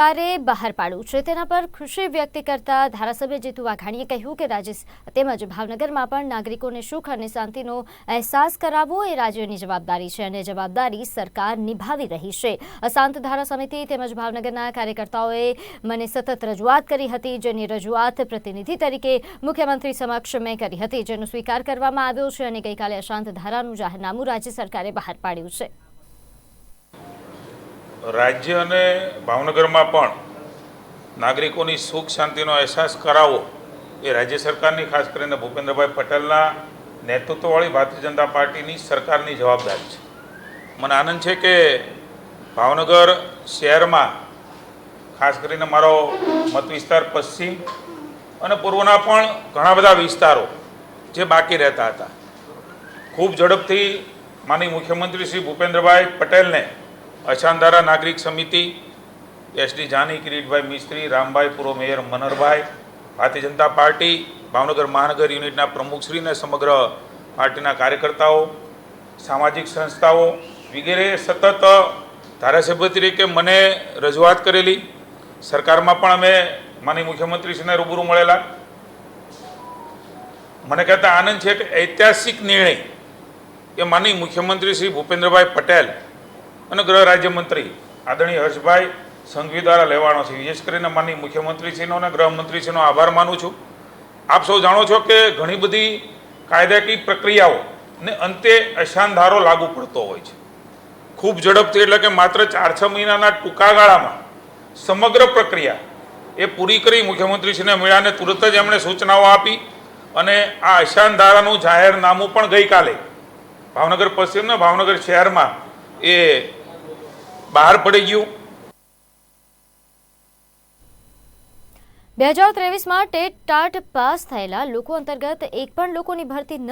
સરકારે બહાર પાડ્યું છે. તેના પર ખુશી વ્યક્ત કરતા ધારાસભ્ય જીતુ વાઘાણીએ કહ્યું કે રાજ્ય તેમજ ભાવનગરમાં પણ નાગરિકોને સુખ અને શાંતિનો અહેસાસ કરાવવો એ રાજ્યની જવાબદારી છે અને જવાબદારી સરકાર નિભાવી રહી છે. અશાંત ધારા સમિતિ તેમજ ભાવનગરના કાર્યકર્તાઓએ મને સતત રજૂઆત કરી હતી, જેની રજૂઆત પ્રતિનિધિ તરીકે મુખ્યમંત્રી સમક્ષ મેં કરી હતી, જેનો સ્વીકાર કરવામાં આવ્યો છે અને ગઈકાલે અશાંત ધારાનું જાહેરનામું રાજ્ય સરકારે બહાર પાડ્યું છે. રાજ્ય અને ભાવનગરમાં પણ નાગરિકોની સુખ શાંતિનો અહેસાસ કરાવવો એ રાજ્ય સરકારની, ખાસ કરીને ભૂપેન્દ્રભાઈ પટેલના નેતૃત્વવાળી ભારતીય જનતા પાર્ટીની સરકારની જવાબદારી છે. મને આનંદ છે કે ભાવનગર શહેરમાં, ખાસ કરીને મારો મત વિસ્તાર પશ્ચિમ અને પૂર્વના પણ ઘણા બધા વિસ્તારો જે બાકી રહેતા હતા. ખૂબ ઝડપથી માનીય મુખ્યમંત્રી શ્રી ભૂપેન્દ્રભાઈ પટેલને અશાંધારા નાગરિક સમિતિ એસડી જાની, કિરીટભાઈ મિસ્ત્રી, રામભાઈ પૂર્વ મેયર મનરભાઈ, ભારતીય જનતા પાર્ટી, ભાવનગર મહાનગર યુનિટના પ્રમુખશ્રીને સમગ્ર પાર્ટીના કાર્યકર્તાઓ, સામાજિક સંસ્થાઓ વગેરે સતત ધારાસભ્ય તરીકે મને રજૂઆત કરેલી. સરકારમાં પણ અમે માનીય મુખ્યમંત્રીશ્રીને રૂબરૂ મળેલા. મને કહેતા આનંદ છે કે ઐતિહાસિક નિર્ણય એ માનીય મુખ્યમંત્રી શ્રી ભૂપેન્દ્રભાઈ પટેલ અને ગૃહ રાજ્યમંત્રી આદરણીય હર્ષભાઈ સંઘવી દ્વારા લેવાનો છે. વિશેષ કરીને માનીય મુખ્યમંત્રીશ્રીનો અને ગૃહમંત્રીશ્રીનો આભાર માનું છું. આપ સૌ જાણો છો કે ઘણી બધી કાયદાકીય પ્રક્રિયાઓ ને અંતે અશાનધારો લાગુ પડતો હોય છે. ખૂબ ઝડપથી એટલે કે માત્ર ચાર છ મહિનાના ટૂંકા ગાળામાં સમગ્ર પ્રક્રિયા એ પૂરી કરી મુખ્યમંત્રીશ્રીને મળ્યા અને તુરત જ એમણે સૂચનાઓ આપી અને આ અશાન ધારાનું જાહેરનામું પણ ગઈકાલે ભાવનગર પશ્ચિમના ભાવનગર શહેરમાં એ બહાર પડી ગયું. બે હજાર ત્રેવીસમાં ટેટ ટાટ પાસ થયેલા લોકો અંતર્ગત એક પણ લોકોની ભરતી ન